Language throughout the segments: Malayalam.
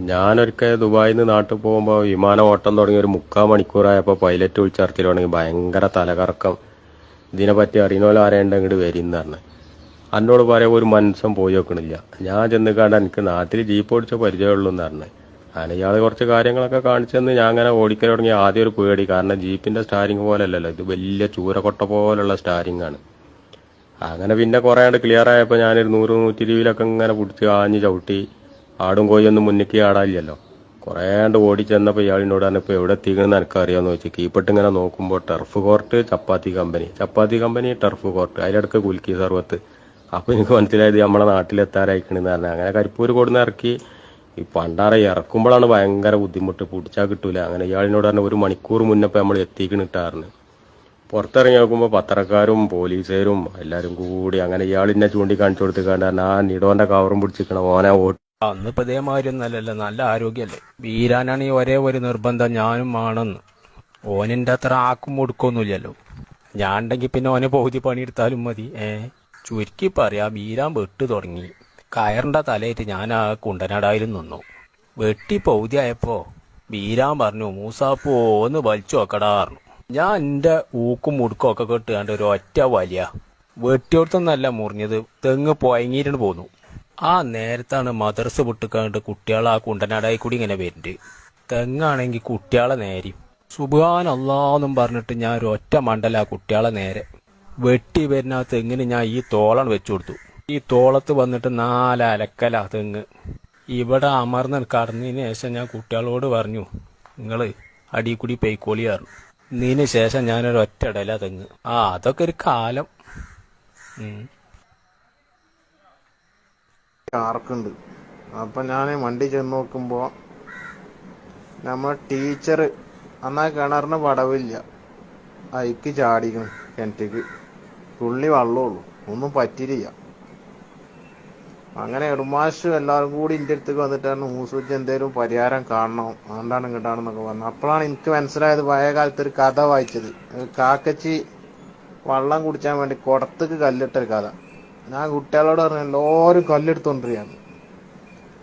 ഞാനൊരിക്കൽ ദുബായിൽ നിന്ന് നാട്ടിൽ പോകുമ്പോൾ വിമാനം ഓട്ടം തുടങ്ങി ഒരു മുക്കാൽ മണിക്കൂറായപ്പോൾ പൈലറ്റ് വിളിച്ചർത്തിൽ തുടങ്ങി ഭയങ്കര തലകറക്കം. ഇതിനെപ്പറ്റി അറിയുന്ന ആരെയുണ്ട് ഇങ്ങോട്ട് വരും പറഞ്ഞു. എന്നോട് പറയാൻ ഒരു മനസ്സും പോയി നോക്കണില്ല. ഞാൻ ചെന്ന് കണ്ട എനിക്ക് നാട്ടിൽ ജീപ്പ് ഓടിച്ച പരിചയമുള്ളൂ എന്ന് പറഞ്ഞു. അങ്ങനെ ഇയാൾ കുറച്ച് കാര്യങ്ങളൊക്കെ കാണിച്ചെന്ന് ഞാൻ അങ്ങനെ ഓടിക്കാൻ തുടങ്ങി. ആദ്യം ഒരു പേടി. കാരണം ജീപ്പിന്റെ സ്റ്റാരിങ് പോലെ അല്ലല്ലോ ഇത് വലിയ ചൂരക്കൊട്ട പോലുള്ള സ്റ്റാരിങ് ആണ്. അങ്ങനെ പിന്നെ കുറേ ആണ്ട് ക്ലിയർ ആയപ്പോൾ ഞാനൊരു നൂറ് നൂറ്റി ഇരുപതിലൊക്കെ ഇങ്ങനെ പിടിച്ച് ആഞ്ഞ് ചവിട്ടി. ആടും കോയൊന്നും മുന്നിക്ക് ആടാനില്ലല്ലോ. കുറേ ആണ്ട് ഓടി ചെന്നപ്പോൾ ഇയാളിനോട് ഇപ്പോൾ എവിടെ എത്തിക്കണമെന്ന് എനിക്ക് അറിയാമെന്ന് ചോദിച്ചു കീപ്പിട്ട് ഇങ്ങനെ നോക്കുമ്പോൾ turf court chapati company chapati company turf court അതിലിടക്ക് കുൽക്കി സർവത്ത്. അപ്പോൾ എനിക്ക് മനസ്സിലായത് നമ്മളെ നാട്ടിലെത്താറായിക്കണെന്ന് പറഞ്ഞു. അങ്ങനെ കരിപ്പൂർ കൊടുന്ന് ഇറക്കി. ഈ പണ്ടാറ ഇറക്കുമ്പോഴാണ് ഭയങ്കര ബുദ്ധിമുട്ട്. പിടിച്ചാൽ കിട്ടൂല. അങ്ങനെ ഇയാളിനോട് പറഞ്ഞ ഒരു മണിക്കൂർ മുന്നപ്പോൾ നമ്മൾ എത്തിക്കണിട്ടാറിന് പുറത്തിറങ്ങി നോക്കുമ്പോൾ പത്രക്കാരും പോലീസുകാരും എല്ലാവരും കൂടി അങ്ങനെ ഇയാളിന്നെ ചൂണ്ടിക്കാണിച്ചു കൊടുത്ത് കണ്ടാൽ ആ നിടോന്റെ കവറും പിടിച്ചിരിക്കണം. ഓനെ വോട്ട് അന്ന് ഇപ്പൊ ഇതേമാതിരി ഒന്നല്ലല്ലോ നല്ല ആരോഗ്യല്ലേ വീരാനാണ് ഈ ഒരേ ഒരു നിർബന്ധം ഞാനും ആണെന്ന്. ഓനിന്റെ അത്ര ആക്കും മുടുക്കൊന്നുമില്ലല്ലോ. ഞാൻ ഉണ്ടെങ്കിൽ പിന്നെ ഓനെ പകുതി പണിയെടുത്താലും മതി. ഏ? ചുരുക്കി പറയാ വീരാൻ വെട്ട് തുടങ്ങി. കയറിന്റെ തലയിട്ട് ഞാൻ ആ കുണ്ടനാടായാലും നിന്നു. വെട്ടി പൗതിയായപ്പോ വീരാൻ പറഞ്ഞു മൂസാപ്പോ ഒന്ന് വലിച്ചു നോക്കടാ പറഞ്ഞു. ഞാൻ എന്റെ ഊക്കും മുടുക്കും ഒക്കെ കെട്ടുകാണ്ട് ഒരു ഒറ്റ വലിയ. വെട്ടിയോടത്തൊന്നല്ല മുറിഞ്ഞത്. തെങ്ങ് പോയങ്ങിയിട്ട് പോന്നു. ആ നേരത്താണ് മദർസ് പൊട്ടിക്കാണ്ട് കുട്ടികൾ ആ കുണ്ടനാടായി കൂടി ഇങ്ങനെ വരുന്നുണ്ട് തെങ്ങാണെങ്കിൽ കുട്ടികളെ നേരി. സുബാൻ അല്ലാന്നും പറഞ്ഞിട്ട് ഞാൻ ഒരു ഒറ്റ മണ്ടല ആ കുട്ടികളെ നേരെ. വെട്ടി വരുന്ന ആ തെങ്ങിന് ഞാൻ ഈ തോളാണ് വെച്ചു കൊടുത്തു. ഈ തോളത്ത് വന്നിട്ട് നാല് അലക്കല തെങ്ങ്. ഇവിടെ അമർന്ന് കടന്നതിന് ശേഷം ഞാൻ കുട്ടികളോട് പറഞ്ഞു നിങ്ങൾ അടി കൂടി പെയ്ക്കോളി പറഞ്ഞു. ഇതിന് ശേഷം ഞാനൊരു ഒറ്റ ഇടല തെങ്ങ്. ആ അതൊക്കെ ഒരു കാലം. ആർക്കുണ്ട്. അപ്പൊ ഞാൻ വണ്ടി ചെന്ന് നോക്കുമ്പോ നമ്മളെ ടീച്ചർ അന്നാ കിണറിന് വടവില്ല അയക്ക് ചാടിക്കണം കിണറ്റിക്ക്. തുള്ളി വെള്ളമുള്ളൂ ഒന്നും പറ്റിയില്ല അങ്ങനെ എടുമാശ് എല്ലാവരും കൂടി ഇന്റെ അടുത്തേക്ക് വന്നിട്ടാണ് മൂസൂച്ച് എന്തേലും പരിഹാരം കാണണം. അതുകൊണ്ടാണ് ഇങ്ങോട്ടാണെന്നൊക്കെ പറഞ്ഞു. അപ്പോഴാണ് എനിക്ക് മനസ്സിലായത് പഴയ കാലത്ത് ഒരു കഥ വായിച്ചത്. കാക്കച്ചി വള്ളം കുടിച്ചാൻ വേണ്ടി കുടത്തേക്ക് കല്ലിട്ടൊരു കഥ. ഞാൻ കുട്ടികളോട് പറഞ്ഞു എല്ലാവരും കല്ലെടുത്തോണ്ടിരിക്കുകയാണ്.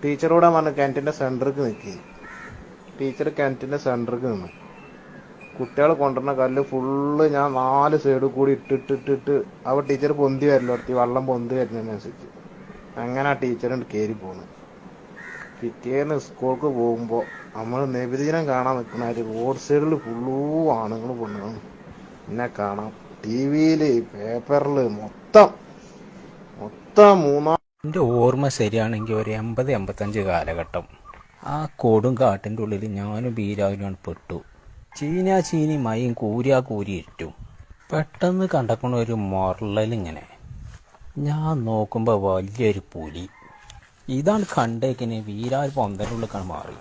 ടീച്ചറോടെ പറഞ്ഞു കിണറ്റിന്റെ സെന്ററിക്ക് നിൽക്കി ടീച്ചർ കിണറ്റിന്റെ സെന്ററിക്ക് നിന്നു. കുട്ടികൾ കൊണ്ടുവരുന്ന കല്ല് ഫുള്ള് ഞാൻ നാല് സൈഡിൽ കൂടി ഇട്ടിട്ടിട്ടിട്ട് അവ ടീച്ചർ പൊന്തി വരലോർത്തി വള്ളം പൊന്തി വരുന്നതിനനുസരിച്ച് അങ്ങനെ ആ ടീച്ചറിന് കയറി പോന്നു. പിറ്റേന്ന് സ്കൂൾക്ക് പോകുമ്പോൾ നമ്മൾ നബിദിനം കാണാൻ നിൽക്കണ റോഡ് സൈഡിൽ ഫുള്ളൂ ആണുങ്ങൾ പെണ്ണുങ്ങളും. എന്നെ കാണാം. ടി വിയിൽ പേപ്പറിൽ മൊത്തം മൊത്തം മൂന്നാം എന്റെ ഓർമ്മ ശരിയാണെങ്കിൽ ഒരു എൺപത് എൺപത്തഞ്ച് കാലഘട്ടം. ആ കൊടും കാട്ടിന്റെ ഉള്ളിൽ ഞാനും ബീരാവിനാണ് പെട്ടു. ചീന ചീനി മയും കൂരിയാ കൂരി ഇറ്റു പെട്ടെന്ന് കണ്ടക്കണ ഒരു മൊറലിങ്ങനെ ഞാൻ നോക്കുമ്പോൾ വലിയൊരു പുലി. ഇതാണ് കണ്ടേക്കിന് വീരാൽ പൊന്തലുള്ളിക്കാണ് മാറി.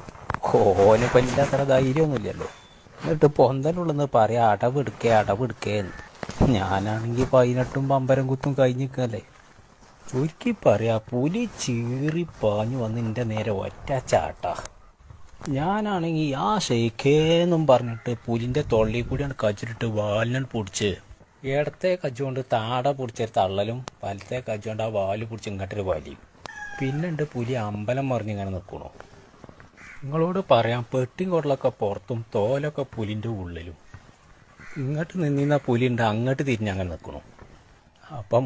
ഓനെ പറ്റില്ല അത്ര ധൈര്യമൊന്നുമില്ലല്ലോ. എന്നിട്ട് പൊന്തനുള്ളെന്ന് പറയാം അടവെടുക്കേ അടവെടുക്കേന്ന് ഞാനാണെങ്കിൽ പതിനെട്ടും പമ്പരം കുത്തും കഴിഞ്ഞിക്കല്ലേ ചുരുക്കി പറയാ പുലി ചീറി പാഞ്ഞു വന്ന് എന്റെ നേരെ ഒറ്റ ചാട്ട. ഞാനാണെങ്കിൽ ആ ഷെയ്ഖേന്നും പറഞ്ഞിട്ട് പുലിന്റെ തൊള്ളി കൂടിയാണ് കച്ചിട്ട് വാലിനാണ് പൊടിച്ച്. ഇടത്തെ കജ്ജുകൊണ്ട് താട പൊടിച്ചൊരു തള്ളലും വലത്തെ കജ്ജുകൊണ്ട് ആ വാൽ പൊടിച്ച് ഇങ്ങോട്ടൊരു വലിയും. പിന്നുണ്ട് പുലി അമ്പലം മറിഞ്ഞിങ്ങനെ നിൽക്കണു നിങ്ങളോട് പറയാം പെട്ടിൻ കൊടലൊക്കെ പുറത്തും തോലൊക്കെ പുലിന്റെ ഉള്ളിലും. ഇങ്ങോട്ട് നിന്നിന്ന പുലി ഉണ്ട് അങ്ങോട്ട് തിരിഞ്ഞങ്ങനെ നിൽക്കണു അപ്പം